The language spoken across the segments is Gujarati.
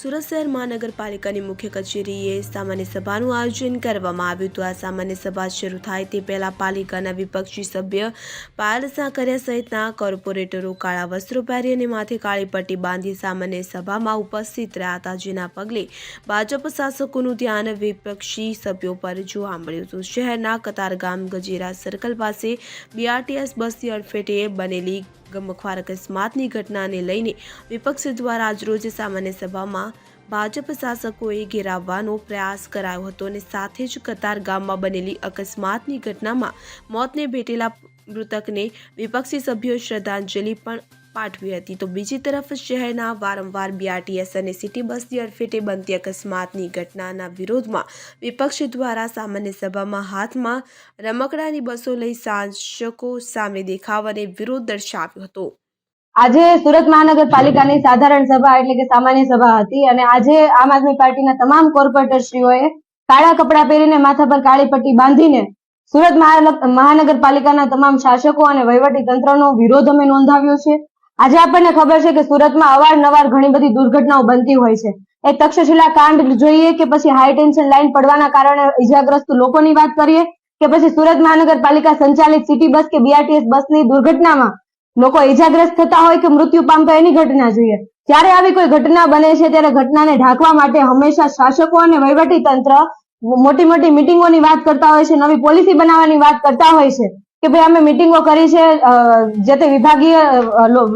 સુરત શહેર મહાનગરપાલિકાની મુખ્ય કચેરીએ સામાન્ય સભાનું આયોજન કરવામાં આવ્યું હતું. આ સામાન્ય સભા શરૂ થાય તે પહેલા પાલિકાના વિપક્ષી સભ્ય પાયલ સાંકરિયા સહિતના કોર્પોરેટરો કાળા વસ્ત્રો પહેરી અને માથે કાળી પટ્ટી બાંધી સામાન્ય સભામાં ઉપસ્થિત રહ્યા હતા, જેના પગલે ભાજપ શાસકોનું ધ્યાન વિપક્ષી સભ્યો પર જોવા મળ્યું હતું. શહેરના કતારગામ ગજેરા સર્કલ પાસે બીઆરટીએસ બસની અડફેટે બનેલી ગમખ્વાર અકસ્માતની ઘટનાને લઈને વિપક્ષ દ્વારા આજરોજ સામાન્ય સભામાં ભાજપ શાસકોએ ઘેરાવવાનો પ્રયાસ કરાયો હતો અને સાથે જ કતાર ગામમાં બનેલી અકસ્માતની ઘટનામાં મોતને ભેટેલા મૃતકને વિપક્ષી સભ્યોએ શ્રદ્ધાંજલિ પણ પાઠવી હતી. તો બીજી તરફ શહેરના વારંવાર બીઆરટીએસ અને સિટી બસની અડફેટે બનતી અકસ્માતની ઘટનાના વિરોધમાં વિપક્ષ દ્વારા સામાન્ય સભામાં હાથમાં રમકડાની બસો લઈ શાસકો સામે દેખાવ અને વિરોધ દર્શાવ્યો હતો. આજે સુરત મહાનગરપાલિકાની સાધારણ સભા એટલે કે સામાન્ય સભા હતી અને આજે આમ આદમી પાર્ટીના તમામ કોર્પોરેટરશ્રીઓએ કાળા કપડાં પહેરીને માથા પર કાળી પટ્ટી બાંધીને સુરત મહાનગ- મહાનગરપાલિકાના તમામ શાસકો અને વહીવટી તંત્રનો વિરોધ અમે નોંધાવ્યો છે. આજે આપણને ખબર છે કે સુરતમાં અવારનવાર ઘણી બધી દુર્ઘટનાઓ બનતી હોય છે. એ તક્ષશિલા કાંડ જોઈએ કે પછી હાઈ ટેન્શન લાઈન પડવાના કારણે ઇજાગ્રસ્ત લોકોની વાત કરીએ કે પછી સુરત મહાનગરપાલિકા સંચાલિત સિટી બસ કે બીઆરટીએસ બસની દુર્ઘટનામાં લોકો ઈજાગ્રસ્ત થતા હોય કે મૃત્યુ પામતા એની ઘટના જોઈએ. જ્યારે આવી કોઈ ઘટના બને છે, ત્યારે ઘટનાને ઢાંકવા માટે હંમેશા શાસકો અને વહીવટી તંત્ર મોટી મોટી મિટિંગોની વાત કરતા હોય છે, નવી પોલિસી બનાવવાની વાત કરતા હોય છે કે ભાઈ અમે મિટિંગો કરી છે જે તે વિભાગીય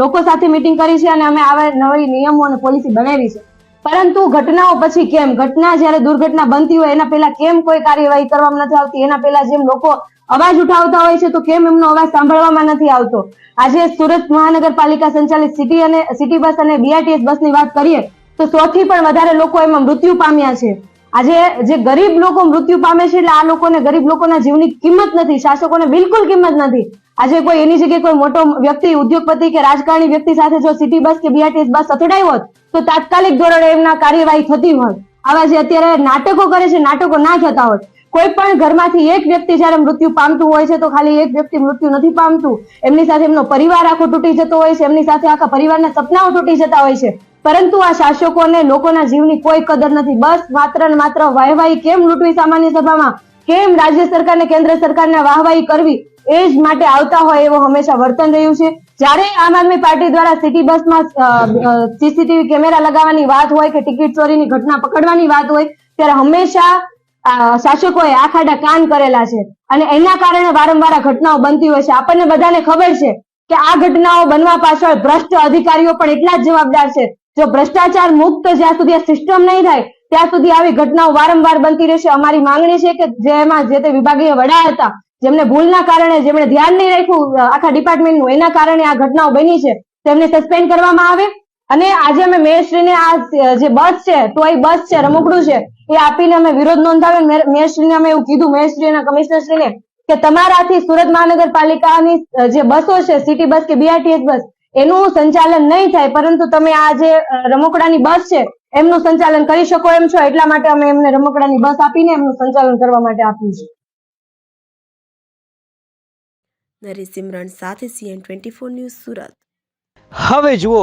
લોકો સાથે મિટિંગ કરી છે અને અમે આવા નવી નિયમો અને પોલિસી બનાવી છે. પરંતુ ઘટનાઓ પછી કેમ? ઘટના જ્યારે દુર્ઘટના બનતી હોય, એના પહેલા કેમ કોઈ કાર્યવાહી કરવામાં નથી આવતી? એના પહેલા જેમ લોકો અવાજ ઉઠાવતા હોય છે તો કેમ એમનો અવાજ સાંભળવામાં નથી આવતો? આજે સુરત મહાનગરપાલિકા સંચાલિત સિટી અને સિટી બસ અને બીઆરટીએસ બસની વાત કરીએ, તો સો થી પણ વધારે લોકો એમાં મૃત્યુ પામ્યા છે. આજે જે ગરીબ લોકો મૃત્યુ પામે છે એટલે આ લોકોને ગરીબ લોકોના જીવની કિંમત નથી, શાસકોને બિલકુલ કિંમત નથી. આજે કોઈ એની જગ્યાએ કોઈ મોટો વ્યક્તિ, ઉદ્યોગપતિ કે રાજકારણી વ્યક્તિ સાથે જો સિટી બસ કે બીઆરટીએસ બસ અથડાઈ હોત, તો તાત્કાલિક ધોરણે એમના કાર્યવાહી થતી હોત. આવા જે અત્યારે નાટકો કરે છે, નાટકો ના થતા હોત. કોઈ પણ ઘરમાંથી એક વ્યક્તિ જ્યારે મૃત્યુ પામતું હોય છે તો ખાલી એક વ્યક્તિ મૃત્યુ નથી પામતું. એમની સાથે એમનો પરિવાર આખો તૂટી જતો હોય છે, એમની સાથે આખા પરિવારના સપનાઓ તૂટી જતા હોય છે. પરંતુ આ શાસકોને લોકોના જીવની કોઈ કદર નથી. બસ માત્ર ને માત્ર વાહવાહી કેમ લૂંટવી સામાન્ય સભામાં? કેમ રાજ્ય સરકાર ને કેન્દ્ર સરકારને વાહવાહી કરવી? એ જ માટે આવતા હોય એવો હંમેશા વર્તન રહ્યું છે. જ્યારે આમ આદમી પાર્ટી દ્વારા સિટી બસમાં સીસીટીવી કેમેરા લગાવવાની વાત હોય કે ટિકિટ ચોરીની ઘટના પકડવાની વાત હોય, ત્યારે હંમેશા શાસકોએ આખાડા કાન કરેલા છે. અને એના કારણે વારંવાર ઘટનાઓ બનતી હોય છે. આપણને બધાને ખબર છે કે આ ઘટનાઓ બનવા પાછળ ભ્રષ્ટ અધિકારીઓ પણ એટલા જ જવાબદાર છે. જો ભ્રષ્ટાચાર મુક્ત જ્યાં સુધી આ સિસ્ટમ નહીં થાય, ત્યાં સુધી આવી ઘટનાઓ વારંવાર બનતી રહેશે. અમારી માંગણી છે કે જેમાં જે તે વિભાગીય વડા હતા, જેમને ભૂલના કારણે જેમણે ધ્યાન નહીં રાખ્યું આખા ડિપાર્ટમેન્ટનું એના કારણે આ ઘટનાઓ બની છે, તેમને સસ્પેન્ડ કરવામાં આવે. અને આજે અમે મેયરશ્રીને આ જે બસ છે ટોય બસ છે રમકડું છે એ આપીને અમે વિરોધ નોંધાવ્યો. મેયરશ્રીને અમે એવું કીધું મેયરશ્રી અને કમિશનરશ્રીને કે તમારાથી સુરત મહાનગરપાલિકાની જે બસો છે સિટી બસ કે બીઆરટીએસ બસ એનું સંચાલન નહીં થાય પરંતુ તમે આ જે રમકડાની બસ છે એમનું સંચાલન કરી શકો એમ છો એટલા માટે અમે એમને રમકડાની બસ આપીને એમનું સંચાલન કરવા માટે આપ્યું છે નરેશ સિમરણ સાથે CN twenty four news Surat. હવે જુઓ